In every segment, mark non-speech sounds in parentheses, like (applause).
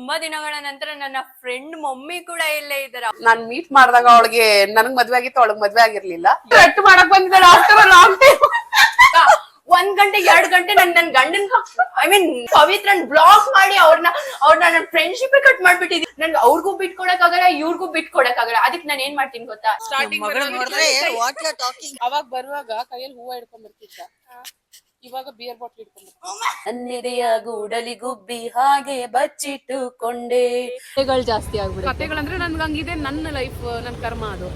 ತುಂಬಾ ದಿನಗಳ ನಂತರ ನನ್ನ ಫ್ರೆಂಡ್ ಮಮ್ಮಿ ಕೂಡ ಇಲ್ಲೇ ಇದ್ದಾರ. ನಾನ್ ಮೀಟ್ ಮಾಡಿದಾಗ ಅವಳಿಗೆ ನನಗ್ ಮದ್ವೆ ಆಗಿತ್ತು ಅವಳಗ್ ಮದ್ವೆ ಆಗಿರ್ಲಿಲ್ಲ. ಕಟ್ ಮಾಡಕ್ ಬಂದಿದ್ದಾಳೆ ಆಫ್ಟರ್ ಲಾಂಗ್ ಟೈಮ್ ಒಂದ್ ಗಂಟೆ ಎರಡ್ ಗಂಟೆ ನನ್ ನನ್ ಗಂಡನ್ ಐ ಮೀನ್ ಪವಿತ್ರನ್ ಬ್ಲಾಕ್ ಮಾಡಿ ಅವ್ರನ್ನ ಅವ್ರನ್ನ ನನ್ನ ಫ್ರೆಂಡ್ಶಿಪ್ ಕಟ್ ಮಾಡ್ಬಿಟ್ಟಿದೀನಿ. ನನ್ಗೆ ಅವ್ರಿಗೂ ಬಿಟ್ಕೊಡಕ್ ಆಗಲ್ಲ ಇವ್ರಿಗೂ ಬಿಟ್ಕೊಡಕ್ ಆಗಲ್ಲ. ಅದಕ್ಕೆ ನಾನು ಏನ್ ಮಾಡ್ತೀನಿ ಗೊತ್ತಾ? ಸ್ಟಾರ್ಟಿಂಗ್ ಅವಾಗ ಬರುವಾಗ ಕೈಯಲ್ಲಿ ಹೂವ ಹಿಡ್ಕೊಂಡ್ ಬರ್ತಿದ್ದ. ಇವಾಗ ಬಿಯರ್ ಬಾಟ್ಲ್ ಇಟ್ಕೊಂಡು. ಗೂಡಲಿ ಗುಬ್ಬಿ ಹಾಗೆ ಬಚ್ಚಿಟ್ಟುಕೊಂಡೆ. ಕಥೆಗಳು ಜಾಸ್ತಿ ಆಗ್ಬಿಡುತ್ತೆ. ಕತೆಗಳಂದ್ರೆ ನನ್ಗೆ ಹಂಗಿದೆ ನನ್ನ ಲೈಫ್ ನನ್ನ ಕರ್ಮ ಅದು.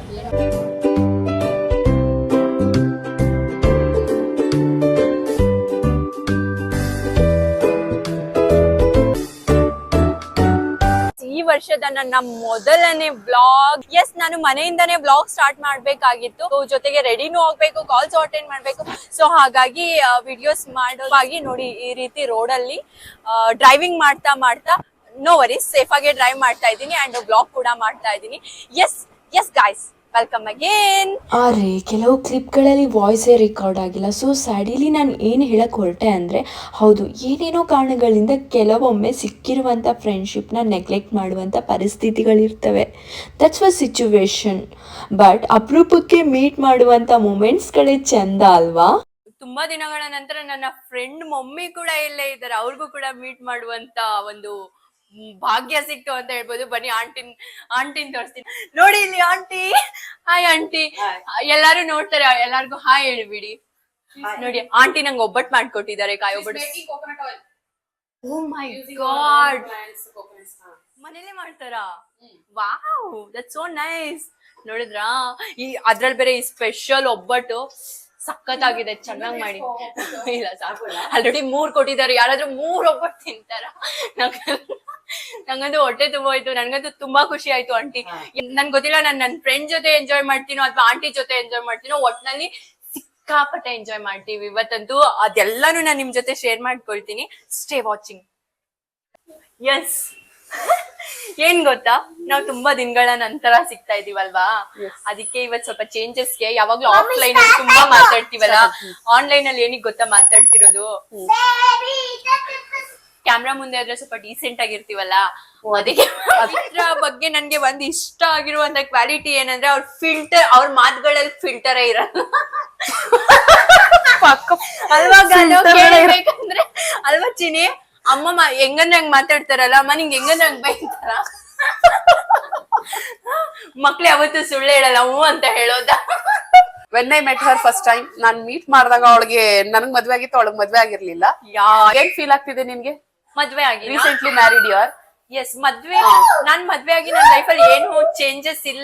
ವರ್ಷದ ನನ್ನ ಮೊದಲನೇ ಬ್ಲಾಗ್ ಎಸ್ ನಾನು ಮನೆಯಿಂದನೇ ಬ್ಲಾಗ್ ಸ್ಟಾರ್ಟ್ ಮಾಡ್ಬೇಕಾಗಿತ್ತು. ಜೊತೆಗೆ ರೆಡಿನೂ ಹೋಗ್ಬೇಕು ಕಾಲ್ಸ್ ಅಟೆಂಡ್ ಮಾಡ್ಬೇಕು. ಸೊ ಹಾಗಾಗಿ ವಿಡಿಯೋಸ್ ಮಾಡೋವಾಗಿ ನೋಡಿ, ಈ ರೀತಿ ರೋಡಲ್ಲಿ ಡ್ರೈವಿಂಗ್ ಮಾಡ್ತಾ ಮಾಡ್ತಾ ನೋ ವರಿ ಸೇಫ್ ಆಗಿ ಡ್ರೈವ್ ಮಾಡ್ತಾ ಇದ್ದೀನಿ ಅಂಡ್ ಬ್ಲಾಗ್ ಕೂಡ ಮಾಡ್ತಾ ಇದ್ದೀನಿ. Yes yes guys welcome again ಅರೆ ಕೆಲವು ಕ್ಲಿಪ್ಗಳಲ್ಲಿ ವಾಯ್ಸೇ ರೆಕಾರ್ಡ್ ಆಗಿಲ್ಲ. ಸೊ ಸಡಿಲಿ ನಾನು ಏನು ಹೇಳಕ್ಕೆ ಹೊರಟೆ ಅಂದರೆ ಹೌದು ಏನೇನೋ ಕಾರಣಗಳಿಂದ ಕೆಲವೊಮ್ಮೆ ಸಿಕ್ಕಿರುವಂಥ ಫ್ರೆಂಡ್ಶಿಪ್ನ ನೆಗ್ಲೆಕ್ಟ್ ಮಾಡುವಂಥ ಪರಿಸ್ಥಿತಿಗಳಿರ್ತವೆ. ದಟ್ಸ್ ವ ಸಿಚುವೇಶನ್ ಬಟ್ ಅಪರೂಪಕ್ಕೆ ಮೀಟ್ ಮಾಡುವಂಥ ಮೂಮೆಂಟ್ಸ್ಗಳೇ ಚಂದ ಅಲ್ವಾ? ತುಂಬಾ ದಿನಗಳ ನಂತರ ನನ್ನ ಫ್ರೆಂಡ್ ಮಮ್ಮಿ ಕೂಡ ಇಲ್ಲೇ ಇದ್ದಾರೆ. ಅವ್ರಿಗೂ ಕೂಡ ಮೀಟ್ ಮಾಡುವಂತ ಒಂದು ಭಾಗ್ಯ ಸಿಕ್ತು ಅಂತ ಹೇಳ್ಬೋದು. ಬನ್ನಿ ಆಂಟಿನ್ ಆಂಟಿನ್ ತೋರಿಸ್ತೀನಿ. ನೋಡಿ ಇಲ್ಲಿ ಆಂಟಿ. Hi aunty. ಎಲ್ಲಾರು ನೋಡ್ತಾರೆ. ಎಲ್ಲಾರ್ಗು ಹಾಯ್ ಹೇಳ್ಬಿಡಿ. ನೋಡಿ ಆಂಟಿ ನಂಗೆ ಒಬ್ಬಟ್ಟು ಮಾಡ್ಕೊಟ್ಟಿದ್ದಾರೆ ಕಾಯಿ ಒಬ್ಬಟ್ಟು. ಓ ಮೈ ಗಾಡ್ ಮನೇಲೆ ಮಾಡ್ತಾರಾ? ವಾವ್ ದಟ್ ಸೋ ನೈಸ್ ನೋಡಿದ್ರಾ? ಈ ಅದ್ರಲ್ಲಿ ಬೇರೆ ಈ ಸ್ಪೆಷಲ್ ಒಬ್ಬಟ್ಟು ಸಖತ್ತಾಗಿದೆ. ಚೆನ್ನಾಗಿ ಮಾಡಿ. ಇಲ್ಲ ಸಾಕು. ಆಲ್ರೆಡಿ ಮೂರ್ ಕೊಟ್ಟಿದ್ದಾರೆ. ಯಾರಾದ್ರೂ ಮೂರ್ ಒಬ್ಬಟ್ಟು ತಿಂತಾರ? ನಂಗಂತೂ ಹೊಟ್ಟೆ ತುಂಬೋಯ್ತು ನನ್ಗಂತೂ ತುಂಬಾ ಖುಷಿ ಆಯ್ತು ಆಂಟಿ. ನನ್ ಗೊತ್ತಿಲ್ಲ ನಾನ್ ನನ್ನ ಫ್ರೆಂಡ್ ಜೊತೆ ಎಂಜಾಯ್ ಮಾಡ್ತೀನೋ ಅಥವಾ ಆಂಟಿ ಜೊತೆ ಎಂಜಾಯ್ ಮಾಡ್ತೀನೋ ಒಟ್ನಲ್ಲಿ ಸಿಕ್ಕಾಪಟ್ಟೆ ಎಂಜಾಯ್ ಮಾಡ್ತೀವಿ. ಇವತ್ತಂತೂ ಅದೆಲ್ಲಾನು ನಾನ್ ನಿಮ್ ಜೊತೆ ಶೇರ್ ಮಾಡ್ಕೊಳ್ತೀನಿ. ಸ್ಟೇ ವಾಚಿಂಗ್ ಎಸ್ ಏನ್ ಗೊತ್ತಾ? ನಾವು ತುಂಬಾ ದಿನಗಳ ನಂತರ ಸಿಗ್ತಾ ಇದೀವಲ್ವಾ? ಅದಕ್ಕೆ ಇವತ್ ಸ್ವಲ್ಪ ಚೇಂಜಸ್ಗೆ ಯಾವಾಗ್ಲೂ ಆಫ್ಲೈನ್ ಅಲ್ಲಿ ತುಂಬಾ ಮಾತಾಡ್ತೀವಲ್ಲ? ಆನ್ಲೈನ್ ಅಲ್ಲಿ ಏನಿಗ್ ಗೊತ್ತಾ ಮಾತಾಡ್ತಿರೋದು? ಕ್ಯಾಮ್ರಾ ಮುಂದೆ ಆದ್ರೆ ಸ್ವಲ್ಪ ಡೀಸೆಂಟ್ ಆಗಿರ್ತೀವಲ್ಲ? ಅದಕ್ಕೆ ಅದ್ರ ಬಗ್ಗೆ ನನ್ಗೆ ಒಂದ್ ಇಷ್ಟ ಆಗಿರುವಂತ ಕ್ವಾಲಿಟಿ ಏನಂದ್ರೆ ಅವ್ರ ಫಿಲ್ಟರ್ ಅವ್ರ ಮಾತುಗಳಲ್ಲಿ ಫಿಲ್ಟರ್ ಇರಲ್ಲ. ಅಲ್ವಾ ಕೇಳ್ಬೇಕಂದ್ರೆ ಅಲ್ವಾ ಚಿನಿ ಅಮ್ಮ ಹೆಂಗಂದ್ರೆ ಹಂಗ್ ಮಾತಾಡ್ತಾರಲ್ಲ ಅಮ್ಮ ನಿಂಗೆ ಹೆಂಗಂದ್ರೆ ಹಂಗ್ ಬೈತಾರ? ಮಕ್ಳು ಯಾವತ್ತು ಸುಳ್ಳು ಹೇಳಲ್ಲ ಹ್ಞೂ ಅಂತ ಹೇಳೋದ. When I met her first time non meet ಮಾಡಿದಾಗ ಅವಳಿಗೆ ನನಗ್ ಮದ್ವೆ ಆಗಿತ್ತು ಅವಳಗ್ ಮದ್ವೆ ಆಗಿರ್ಲಿಲ್ಲ. ಯಾ ಏನ್ ಫೀಲ್ ಆಗ್ತಿದೆ ನಿನ್ಗೆ? ಮದ್ವೆ ಆಗಿ recently married you are yes ಮದ್ವೆ ನಾನ್ ಮದ್ವೆ ಆಗಿ ನನ್ನ ಲೈಫಲ್ಲಿ ಏನು ಚೇಂಜಸ್ ಇಲ್ಲ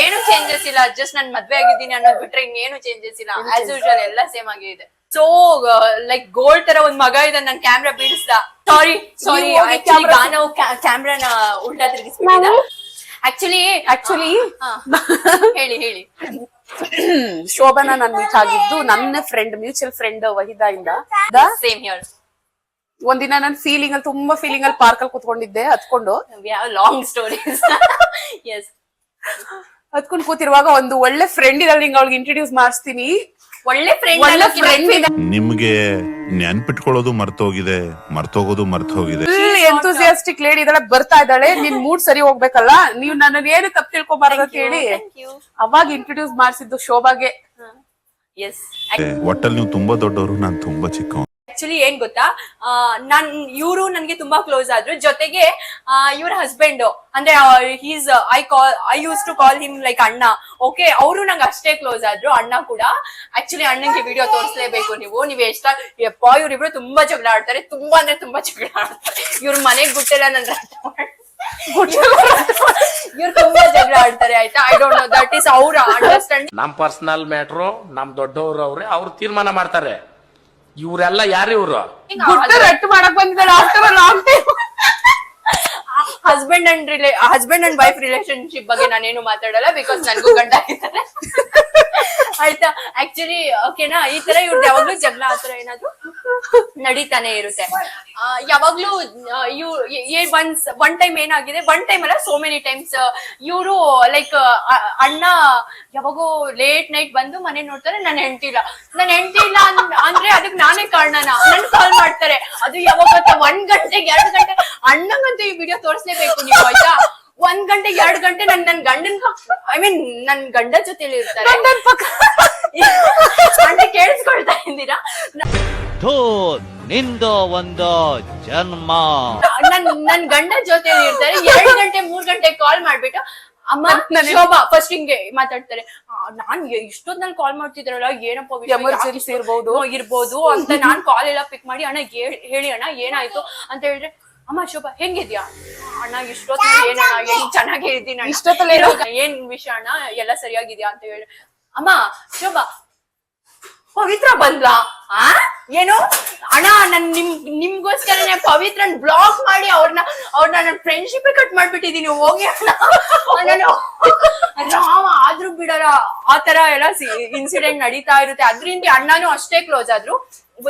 ಏನು ಚೇಂಜಸ್ ಇಲ್ಲ. ಜಸ್ಟ್ ನಾನ್ ಮದ್ವೆ ಆಗಿದ್ದೀನಿ ಅನ್ನೋದು ಬಿಟ್ರೆ ಇನ್ನೇನು ಚೇಂಜಸ್ ಇಲ್ಲ. ಆಸ್ ಯೂಶುವಲ್ ಎಲ್ಲ ಸೇಮ್ ಆಗಿ ಇದೆ. ಸೊ ಲೈಕ್ ಗೋಲ್ಡ್ ತರ ಒಂದ್ ಮಗ ಇದೆ ನನ್ ಕ್ಯಾಮ್ರಾ ಬೀಳಿಸ್ದ. ಸಾರಿ ಸಾರಿ ಗಾನವು ಕ್ಯಾಮ್ರಾನ ಉಲ್ಟಾ ತಿರುಗಿಸ್ಬಿಟ್ಟಿದ ಆಕ್ಚುಲಿ ಆಕ್ಚುಲಿ ಹೇಳಿ ಹೇಳಿ. ಶೋಭನಾ ನಾನ್ ಮೀಟ್ ಆಗಿದ್ದು ನನ್ನ ಫ್ರೆಂಡ್ ಮ್ಯೂಚುವಲ್ ಫ್ರೆಂಡ್ ವಹಿದಾ ಇಂದ ಸೇಮ್ ಹಿಯರ್ ಒಂದಿನ ನನ್ ಫೀಲಿಂಗ್ ಅಲ್ಲಿ ತುಂಬಾ ಫೀಲಿಂಗ್ ಅಲ್ಲಿ ಪಾರ್ಕ್ ಅಲ್ಲಿ ಕುತ್ಕೊಂಡಿದ್ದೆ ಹತ್ಕೊಂಡು. ಲಾಂಗ್ ಸ್ಟೋರಿ ಎಸ್ ಹತ್ಕೊಂಡ್ ಕೂತಿರುವಾಗ ಒಂದು ಒಳ್ಳೆ ಫ್ರೆಂಡ್ ಇದ್ರಲ್ಲಿ ನಿಂಗೆ ಅವ್ಳಿಗೆ ಇಂಟ್ರೊಡ್ಯೂಸ್ ಮಾಡಿಸ್ತೀನಿ. ಒಳ್ಳೆ ಫ್ರೆಂಡ್ ಒಳ್ಳೆ ಫ್ರೆಂಡ್ ಇದೆ ನಿಮ್ಗೆ ನೆನ್ಪಿಟ್ಕೊಳ್ಳೋದು ಮರ್ತೋಗಿದೆ ಮರ್ತೋಗೋದು ಮರ್ತೋಗಿದೆ. ಫುಲ್ ಎಂತೂಸಿಯಾಸ್ಟಿಕ್ ಲೇಡಿ ಇದ್ದಾಳೆ ಬರ್ತಾ ಇದ್ದಾಳೆ ನಿನ್ ಮೂಡ್ ಸರಿ ಹೋಗ್ಬೇಕಲ್ಲ ನೀವ್ ನನ್ನ ಏನು ತಪ್ಪು ತಿಳ್ಕೊಬಾರ್ದು ಅಂತ ಹೇಳಿ. ಥ್ಯಾಂಕ್ ಯು ಅವಾಗ ಇಂಟ್ರೊಡ್ಯೂಸ್ ಮಾಡಿಸಿದ್ದು ಶೋಭಾಗೆ. ಎಸ್ ಒಟ್ಟಲ್ಲಿ ನೀವು ತುಂಬಾ ದೊಡ್ಡವರು ನಾನು ತುಂಬಾ ಚಿಕ್ಕವ ಆಕ್ಚುಲಿ ಏನ್ ಗೊತ್ತಾ? ನನ್, ಇವರು ನನ್ಗೆ ತುಂಬಾ ಕ್ಲೋಸ್ ಆದ್ರು. ಜೊತೆಗೆ ಇವ್ರ ಹಸ್ಬೆಂಡ್ ಅಂದ್ರೆ he's I call I used to call him like ಅಣ್ಣ. ಓಕೆ ಅವರು ನಂಗೆ ಅಷ್ಟೇ ಕ್ಲೋಸ್ ಆದ್ರು, ಅಣ್ಣ ಕೂಡ. ಆಕ್ಚುಲಿ ಅಣ್ಣಂಗೆ ವಿಡಿಯೋ ತೋರಿಸಲೇಬೇಕು ನೀವು. ನೀವ್ ಎಷ್ಟ, ಯಪ್ಪ, ಇವ್ರಿಬ್ರು ತುಂಬಾ ಜಗಳ ಆಡ್ತಾರೆ. ತುಂಬಾ ಅಂದ್ರೆ ತುಂಬಾ ಜಗಳ ಆಡ್ತಾರೆ. ಇವ್ರ ಮನೆಗ್ ಗುಟ್ಟೆಲ್ಲ ನನ್ ಇವ್ರು ತುಂಬಾ ಜಗಳ ಆಡ್ತಾರೆ, ಆಯ್ತಾ? I don't know that is ಅವ್ರ ಅಂಡರ್ಸ್ಟ್ಯಾಂಡ್ ನಮ್ ಪರ್ಸನಲ್ ಮ್ಯಾಟ್ರು ನಮ್ ದೊಡ್ಡವರು ಅವ್ರೆ, ಅವ್ರು ತೀರ್ಮಾನ ಮಾಡ್ತಾರೆ. ಇವ್ರೆಲ್ಲ ಯಾರು ಇವ್ರು? ಗುಟ್ಟ ರಟ್ಟು ಮಾಡಕ್ ಬಂದಿದ್ದಾರೆ after long time husband and relay husband and wife relationship ಬಗ್ಗೆ ನಾನೇನು ಮಾತಾಡಲ್ಲ ಬಿಕಾಸ್ ನನಗೂ ಗಂಡ ಆಗಿದ್ದಾರೆ. ಆಯ್ತಾ? ಆಕ್ಚುಲಿ ಓಕೆನಾ ಈ ತರ ಇವ್ರದ್ದು ಯಾವಾಗ್ಲೂ ಜಗಳ ಆತರ ಏನಾದ್ರು ನಡೀತಾನೆ ಇರುತ್ತೆ. ಯಾವಾಗ್ಲೂ ಇವ್ ಒನ್ಸ್ ಒನ್ ಟೈಮ್ ಏನಾಗಿದೆ ಒನ್ ಟೈಮ್ ಅಲ್ಲ ಸೋ ಮೆನಿ ಟೈಮ್ಸ್ ಇವರು ಲೈಕ್ ಅಣ್ಣ ಯಾವಾಗೋ ಲೇಟ್ ನೈಟ್ ಬಂದು ಮನೆ ನೋಡ್ತಾರೆ, ನನ್ ಹೆಂಡತಿ ಇಲ್ಲ. ನನ್ ಹೆಂಡತಿ ಇಲ್ಲ ಅಂದ್ರೆ ಅದಕ್ಕೆ ನಾನೇ ಕಾರಣನ. ನನ್ ಕಾಲ್ ಮಾಡ್ತಾರೆ. ಅದು ಯಾವಾಗ ಒಂದ್ ಗಂಟೆಗೆ, ಎರಡು ಗಂಟೆ. ಅಣ್ಣಂಗಂತೂ ಈ ವಿಡಿಯೋ ತೋರಿಸ್ಲೇಬೇಕು ನೀವು, ಆಯ್ತಾ? ಒಂದ್ ಗಂಟೆ ಎರಡ್ ಗಂಟೆ ನನ್ ನನ್ ಗಂಡನ್ ಐ ಮೀನ್ ನನ್ ಗಂಡ ಜೊತೆಲಿ ಇರ್ತಾರೆ. ಅಂದ್ರೆ ಕೇಳಿಸ್ಕೊಳ್ತಾ ಇದ್ದೀರಾ? ಥೂ ನಿಂದು ಒಂದು ಜನ್ಮ. ನನ್ ನನ್ ಗಂಡ ಜೊತೆ ಇರ್ತಾರೆ. ಎರಡು ಗಂಟೆ ಮೂರ್ ಗಂಟೆ ಕಾಲ್ ಮಾಡ್ಬಿಟ್ಟು ಅಮ್ಮ ಶೋಭಾ ಫಸ್ಟ್ ಹಿಂಗೆ ಮಾತಾಡ್ತಾರೆ. ಆ, ನಾನ್ ಇಷ್ಟೊಂದ್ ನನ್ ಕಾಲ್ ಮಾಡ್ತಿದ್ರಲ್ಲ ಏನಪ್ಪ ವಿಷಯ? ಯಾಕೆ ಇರ್ಬೋದು. ಇರ್ಬೋದು ಅಂತ ನಾನ್ ಕಾಲ್ ಎಲ್ಲ ಪಿಕ್ ಮಾಡಿ ಅಣ್ಣ ಹೇಳ್- ಹೇಳಿ ಅಣ್ಣ ಏನಾಯ್ತು? ಅಂತ ಹೇಳಿದ್ರೆ ಅಮ್ಮ ಶೋಭಾ ಹೆಂಗಿದ್ಯಾ? ಅಣ್ಣ ಇಷ್ಟೊತ್ತ ಏನಣ್ಣ ಏನ್ ಚೆನ್ನಾಗೇ ಅಣ್ಣ. ಇಷ್ಟೊತ್ತಲ್ಲಿ ಏನ್ ವಿಷಯ ಅಣ್ಣ? ಎಲ್ಲ ಸರಿಯಾಗಿದ್ಯಾ ಅಂತ ಹೇಳಿ. ಅಮ್ಮ ಶೋಭಾ ಪವಿತ್ರ ಬಂದ್ಲಾ? ಆ? ಏನು? ಅಣ್ಣ ನನ್ ನಿಮ್ ನಿಮ್ಗೋಸ್ಕರನೇ ಪವಿತ್ರನ್ ಬ್ಲಾಕ್ ಮಾಡಿ ಅವ್ರನ್ನ ಅವ್ರನ್ನ ನನ್ನ ಫ್ರೆಂಡ್ಶಿಪ್ ಕಟ್ ಮಾಡ್ಬಿಟ್ಟಿದೀನಿ ಹೋಗಿ ಅಣ್ಣ. ರಾಮ ಆದ್ರೂ ಬಿಡಲ್ಲ. ಆ ತರ ಎಲ್ಲ ಇನ್ಸಿಡೆಂಟ್ ನಡೀತಾ ಇರುತ್ತೆ. ಅದ್ರಿಂದ ಅಣ್ಣನೂ ಅಷ್ಟೇ ಕ್ಲೋಸ್ ಆದ್ರು.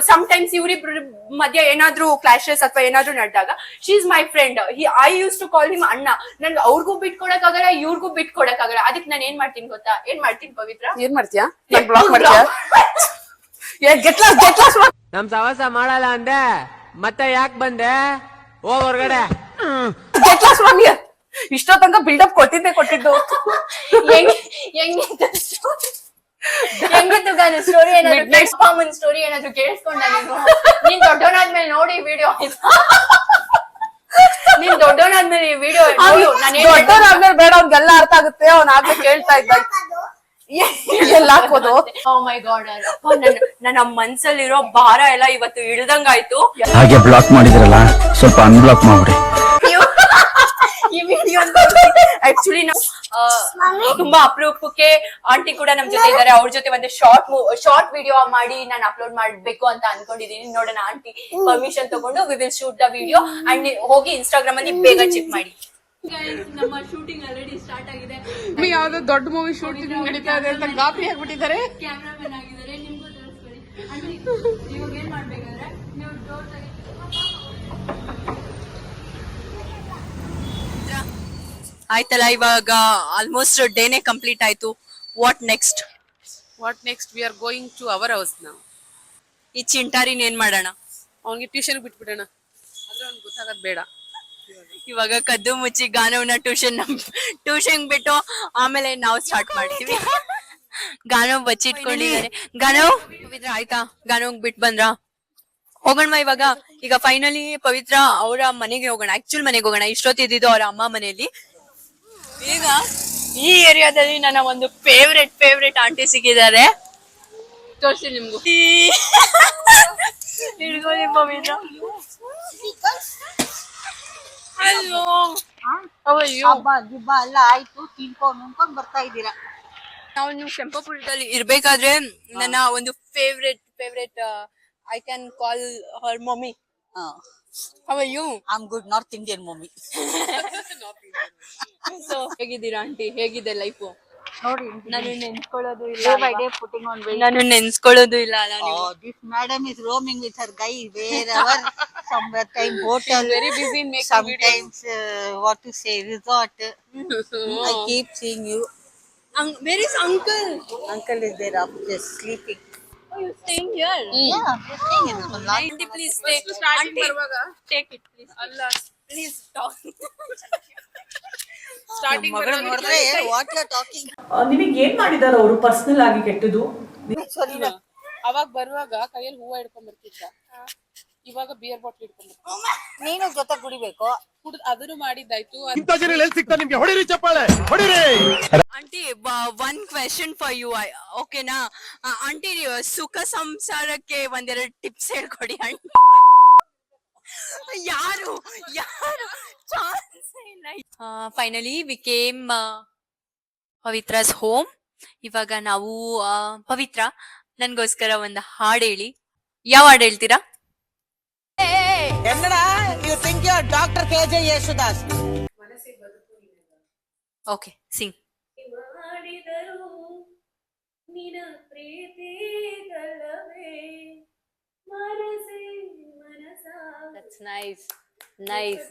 ಸಮ್ ಟೈಮ್ಸ್ ಇವ್ರಿಬ್ರು ಮಧ್ಯ ಏನಾದ್ರೂ ಕ್ಲಾಶಸ್ ಅಥವಾ ಏನಾದ್ರೂ ನಡೆದಾಗ she is my friend he I used to call him ಅಣ್ಣ ನನ್ಗೆ ಅವ್ರಿಗೂ ಬಿಟ್ಕೊಡಕ್ಕಾಗಲ್ಲ ಇವ್ರಿಗೂ ಬಿಟ್ಕೊಡಕ್ಕಾಗಲ್ಲ. ಅದಕ್ಕೆ ನಾನು ಏನ್ ಮಾಡ್ತೀನಿ ಗೊತ್ತಾ? ಏನ್ ಮಾಡ್ತೀನಿ ಪವಿತ್ರ? ಏನ್ ಮಾಡ್ತೀಯಾ? ಬ್ಲಾಕ್ (laughs) ನಮ್ ಸವಾಸ ಮಾಡಲ್ಲ ಅಂದೆ. ಮತ್ತೆ ಯಾಕೆ ಬಂದೆ? ಹೋಗ್ ಹೊರ್ಗಡೆ. ಇಷ್ಟೋ ತನಕ ಬಿಲ್ಡಪ್ ಕೊಟ್ಟಿದ್ದೆ ಕೊಟ್ಟಿದ್ದು. (laughs) ಹೆಂಗ್ ಹೆಂಗ್? ಹೆಂಗಿತ್ತು ಗಾನು? ಸ್ಟೋರಿ ಏನಾದ್ರು ನೆಕ್ಸ್ಟ್ ಮಾಮನ್ ಸ್ಟೋರಿ ಏನಾದ್ರು ಕೇಳಿಸ್ಕೊಂಡ ನೀನು? ನೀನ್ ದೊಡ್ಡವನಾದ್ಮೇಲೆ ನೋಡಿ ವಿಡಿಯೋ ನೀನ್ ದೊಡ್ಡವನಾದ್ಮೇಲೆ ಈ ವಿಡಿಯೋ ದೊಡ್ಡವನಾದ್ಮೇಲೆ ಬೇಡ ಅವ್ನಿಗೆಲ್ಲ ಅರ್ಥ ಆಗುತ್ತೆ ಅವ್ನ ಆಗ್ಲೇ ಕೇಳ್ತಾ ಇದ್ದ. ಎಲ್ಲ ಹಾಕೋದು ಓ ಮೈ ಗಾಡ್ ನನ್ನ ಮನ್ಸಲ್ಲಿರೋ ಭಾರ ಎಲ್ಲ ಇವತ್ತು ಇಳ್ದಂಗಾಯ್ತು. ಹಾಗೆ ಬ್ಲಾಕ್ ಮಾಡಿದ್ರಲ್ಲ ಸ್ವಲ್ಪ ಅನ್ಬ್ಲಾಕ್ ಮಾಡ್ಬಿಡಿ. ಈ ವಿಡಿಯೋ ಆಕ್ಚುಲಿ ನಾವು ತುಂಬಾ ಅಪರೂಪಕ್ಕೆ ಆಂಟಿ ಕೂಡ ನಮ್ ಜೊತೆ ಇದ್ದಾರೆ. ಅವ್ರ ಜೊತೆ ಒಂದು ಶಾರ್ಟ್ ಶಾರ್ಟ್ ವಿಡಿಯೋ ಮಾಡಿ ನಾನು ಅಪ್ಲೋಡ್ ಮಾಡ್ಬೇಕು ಅಂತ ಅನ್ಕೊಂಡಿದೀನಿ. ನೋಡೋಣ ಆಂಟಿ ಪರ್ಮಿಷನ್ ತಗೊಂಡು we will shoot the video and ಹೋಗಿ ಇನ್ಸ್ಟಾಗ್ರಾಮ್ ಅಲ್ಲಿ ಬೇಗ ಚೆಕ್ ಮಾಡಿ. ನಮ್ಮ ಶೂಟಿಂಗ್ ಆಲ್ರೆಡಿ ಸ್ಟಾರ್ಟ್ ಆಗಿದೆ. ಯಾವ್ದೋ ದೊಡ್ಡ ಮೂವಿ ಶೂಟಿಂಗ್ ನಡೀತಾ ಇದೆ ಅಂತ ಗಾಬರಿ ಆಗ್ಬಿಟ್ಟಿದ್ದಾರೆ. ಕ್ಯಾಮ್ರಾಮನ್ ಆಗಿದ್ದಾರೆ. ನಿಮ್ಗೂ ತೋರಿಸ್ಕೊಳ್ಳಿ ಆಂಟಿ ಇವಾಗ ಏನ್ ಮಾಡ್ಬೇಕಂದ್ರೆ ನೀವು ಡೋರ್ ಆಯ್ತಲ್ಲ ಇವಾಗ ಆಲ್ಮೋಸ್ಟ್ ಡೇನೆ ಕಂಪ್ಲೀಟ್ ಆಯ್ತು. What next what next we are going to our house ನಾವು ಈ ಚಿಂಟಾರಿನ ಏನ್ ಮಾಡೋಣ? ಅವನಿಗೆ ಟ್ಯೂಷನ್ ಬಿಟ್ಬಿಡೋಣ. ಆದ್ರೆ ಅವ್ನಿಗೆ ಗೊತ್ತಾಗೋದ್ ಬೇಡ. ಇವಾಗ ಕದ್ದು ಮುಚ್ಚಿ ಗಾನವನ್ನ ಟ್ಯೂಷನ್ ಟ್ಯೂಷನ್ ಬಿಟ್ಟು ಆಮೇಲೆ ನಾವು ಸ್ಟಾರ್ಟ್ ಮಾಡ್ತೀವಿ. ಗಾನವ್ ಬಚ್ಚಿಟ್ಕೊಂಡಿದ್ದಾರೆ ಗಾನವ್? ಪವಿತ್ರ ಆಯ್ತಾ? ಗಾನವ್ ಬಿಟ್ ಬಂದ್ರ? ಹೋಗೋಣ ಇವಾಗ. ಈಗ ಫೈನಲಿ ಪವಿತ್ರ ಅವರ ಮನೆಗೆ ಹೋಗೋಣ. ಆಕ್ಚುಲ್ ಮನೆಗೆ ಹೋಗೋಣ. ಇಷ್ಟೊತ್ತಿದ್ದು ಅವ್ರ ಅಮ್ಮ ಮನೆಯಲ್ಲಿ. ಈ ಏರಿಯಾದಲ್ಲಿ ನನ್ನ ಒಂದು ಫೇವ್ರೆಟ್ ಫೇವ್ರೆಟ್ ಆಂಟಿ ಸಿಕ್ಕಿದ್ದಾರೆ. ತೋರಿಸಿ ನಿಮ್ಗೂ. ಹಿಡ್ಕೊಳ್ಳಿ ಪವಿತ್ರ ಹಲೋ ಹಬ್ಬ ಗಿಬ್ಬ ಎಲ್ಲ ಆಯ್ತು ತಿನ್ಕೊಂಡ್ ಉಣ್ಕೊಂಡ್ ಬರ್ತಾ ಇದ್ದೀರಾ? ನಾವು ನೀವು ಕೆಂಪಪುರದಲ್ಲಿ ಇರ್ಬೇಕಾದ್ರೆ ನನ್ನ ಒಂದು favourite favourite I can call her mummy how are you I'm good north Indian mummy so ಹೇಗಿದ್ದೀರಾ ಆಂಟಿ? ಹೇಗಿದೆ ಲೈಫು ನೋಡಿ ನಾನು ನೆನ್ಸ್ಕೊಳ್ಳೋದು ಇಲ್ಲ ಅಲ್ವಾ? ಡೇ ಪುಟಿಂಗ್ ಆನ್ ವೆಯ್ಟ್ ನಾನು ನೆನ್ಸ್ಕೊಳ್ಳೋದು ಇಲ್ಲ ಅಲ್ಲ ನೀವು? Is madam is roaming with her guy wherever some time hotel very busy in making sometimes uh, what to say resort. (laughs) I keep seeing you. Where is uncle uncle is there upstairs sleeping. Yeah staying in ಅಲ್ಲ starting what talking ನಿಮಗೆ ಏನ್ ಮಾಡಿದಾರ ಅವರು personal ಆಗಿ ಕೆಟ್ಟದು ಅವಾಗ ಬರುವಾಗ ಕೈಯಲ್ಲಿ ಹೂವ ಹಿಡ್ಕೊಂಡ್ ಬರ್ತಿದ್ದ. ಇವಾಗ ಬಿಯರ್ ಬಾಟ್ಲ್ ಇಟ್ಕೊಂಡು ನೀನು ಜೊತೆ ಕುಡಿಬೇಕು. ಕುಡ್ದು ಅದನ್ನು ಮಾಡಿದ್ದಾಯ್ತು ಇಂತ ಇಂಥ ಜನ ಎಲ್ಲಿ ಸಿಗ್ತಾರೆ ನಿಮ್ಗೆ? ಹೊಡಿರಿ ಚಪ್ಪಾಳೆ ಹೊಡಿರಿ! Aunty one question for you ಓಕೆನಾ ಆಂಟಿ ಸುಖ ಸಂಸಾರಕ್ಕೆ ಒಂದೆರಡು ಟಿಪ್ಸ್ ಹೇಳ್ಕೊಡಿ ಆಂಟಿ. ಯಾರು? ಯಾರು? ಚಾನ್ಸ್ ಇಲ್ಲ. Finally we came Pavitra's home ಇವಾಗ ನಾವು ಪವಿತ್ರ ನನ್ಗೋಸ್ಕರ ಒಂದು ಹಾಡು ಹೇಳಿ. ಯಾವ ಹಾಡು ಹೇಳ್ತೀರಾ? Kannada you think you doctor K J Yesudas okay sing ನಿನ ಪ್ರೀತಿಗಳವೇ ಮನಸೇ ಮನಸ ದಟ್ಸ್ ನೈಸ್ ನೈಸ್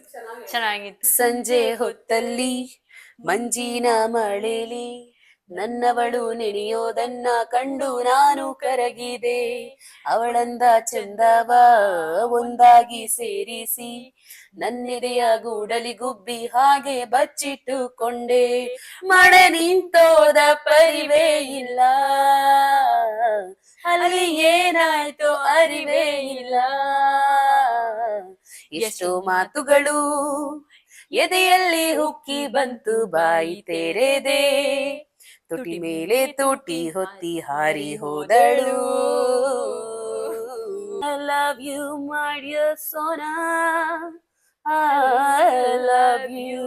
ಚೆನ್ನಾಗಿತ್ತು. ಸಂಜೆ ಹೊತ್ತಲ್ಲಿ ಮಂಜಿನ ಮಳೆಲಿ ನನ್ನವಳು ನೆನೆಯೋದನ್ನ ಕಂಡು ನಾನು ಕರಗಿದೆ. ಅವಳಂದ ಚಂದವ ಒಂದಾಗಿ ಸೇರಿಸಿ, ನನ್ನೆದೆಯ ಗೂಡಲಿ ಗುಬ್ಬಿ ಹಾಗೆ ಬಚ್ಚಿಟ್ಟುಕೊಂಡೆ. ಮಳೆ ನಿಂತೋದ ಪರಿವೇ ಇಲ್ಲ. ಅಲ್ಲಿ ಏನಾಯ್ತು ಅರಿವೇ ಇಲ್ಲ. ಎಷ್ಟೋ ಮಾತುಗಳು ಎದೆಯಲ್ಲಿ ಹುಕ್ಕಿ ಬಂತು ಬಾಯಿ ತೆರೆದೆ. ತುಟಿ ಮೇಲೆ ತುಟಿ ಹೊತ್ತಿ ಹಾರಿ ಹೋದಳು. ಐ ಲವ್ ಯು ಮಾಡಿಯ ಸೋನಾ ಐ ಲವ್ ಯು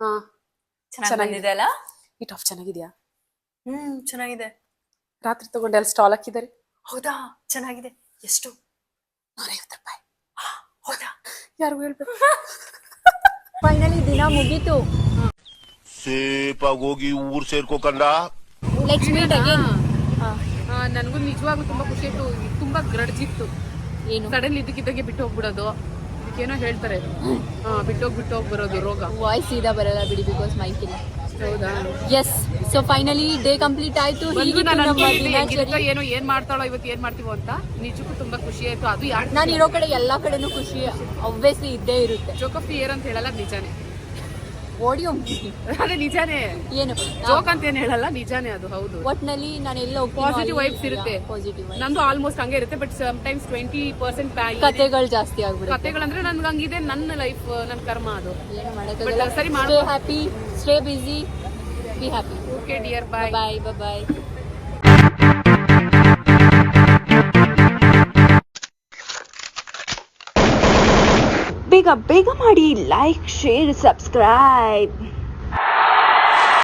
ಹಾ ಚೆನ್ನಾಗಿದೆ. ಅಲ್ಲ? ಈ ಟಾಪ್ ಚೆನ್ನಾಗಿದ್ಯಾ? ಹ್ಮ್ ಚೆನ್ನಾಗಿದೆ. ರಾತ್ರಿ ತಗೊಂಡೆ ಅಲ್ಲಿ ಸ್ಟಾಲ್ ಹಾಕಿದ್ದಾರೆ? ಹೌದಾ? ಚೆನ್ನಾಗಿದೆ. ಎಷ್ಟು? ನೂರೈವತ್ತು ರೂಪಾಯಿ. ಹೌದಾ? ಯಾರಿಗೂ ಹೇಳ್ಬೇಕು? (laughs) ದಿನ ಮುಗೀತು. ಸೇಫಾಗಿ ಹೋಗಿ ಊರ್ ಸೇರ್ಕೋಕಂಡ ಲೆಟ್ಸ್ ಮೀಟ್ ಅಗೇನ್ ನನಗೂ ನಿಜವಾಗ್ಲೂ ತುಂಬಾ ಖುಷಿ ಆಯ್ತು. ತುಂಬಾ ಗ್ರಡ್ಜಿತ್ತು. ಏನು? ಕಡಲ್ ಇದಕ್ಕಿದ್ದಾಗೆ ಬಿಟ್ಟು ಹೋಗ್ಬಿಡೋದು. ಏನೋ ಹೇಳ್ತಾರೆ. ಹಾ ಬಿಟ್ಟೋಗಿ ಬಿಟ್ಟೋಗಿ ಹೋಗ್ ಬರೋದು ರೋಗ. ವಾಯ್ಸ್ ಸೀದಾ ಬರಲ್ಲ ಬಿಡಿ ಬಿಕಾಸ್ ಮೈಕ್ ಇಲ್ಲ. ಹೌದಾ? Yes so finally day complete ಆಯ್ತು. ಏನೋ ಏನ್ ಮಾಡ್ತಾಳೋ ಇವತ್ತು ಏನ್ ಮಾಡ್ತೀವೋ ಅಂತ ನಿಜಕ್ಕೂ ತುಂಬಾ ಖುಷಿ ಆಯ್ತು. ಅದು ನಾನು ಇರೋ ಕಡೆ ಎಲ್ಲಾ ಕಡೆನೂ ಖುಷಿ ಒಬ್ವಿಯಸ್ಲಿ ಇದ್ದೇ ಇರುತ್ತೆ. ಜೋಕಫಿ ಇಯರ್ ಅಂತ ಹೇಳಲ್ಲ ನಿಜಾನೇ. ಓಡಿಯೋ (laughs) ಅದೇ ನಿಜಾನೇ. ಏನು? ಜೋಕ್ ಅಂತ ಏನು ಹೇಳಲ್ಲ ನಿಜಾನೇ ಅದು ಹೌದು. ಒಟ್ನಲ್ಲಿ ನಾನು ಎಲ್ಲ ಪಾಸಿಟಿವ್ ವೈಬ್ಸ್ ಇರುತ್ತೆ. ಪಾಸಿಟಿವ್ ನಂದು ಆಲ್ಮೋಸ್ಟ್ ಹಂಗೆ ಇರುತ್ತೆ but sometimes twenty percent ಕತೆಗಳು ಜಾಸ್ತಿ ಆಗ್ಬಿಡುತ್ತೆ. ಕತೆಗಳಂದ್ರೆ ನನ್ಗೆ ಹಂಗಿದೆ ನನ್ನ ಲೈಫ್ ನನ್ನ ಕರ್ಮ ಅದು. ಏನು ಮಾಡೋಕ್ಕಾಗಲ್ಲ. ಸರಿ ಮಾಡ್ಬೋದು. Happy stay busy be happy okay dear bye bye bye ಬೇಗ ಬೇಗ ಮಾಡಿ ಲೈಕ್ ಶೇರ್ ಸಬ್ಸ್ಕ್ರೈಬ್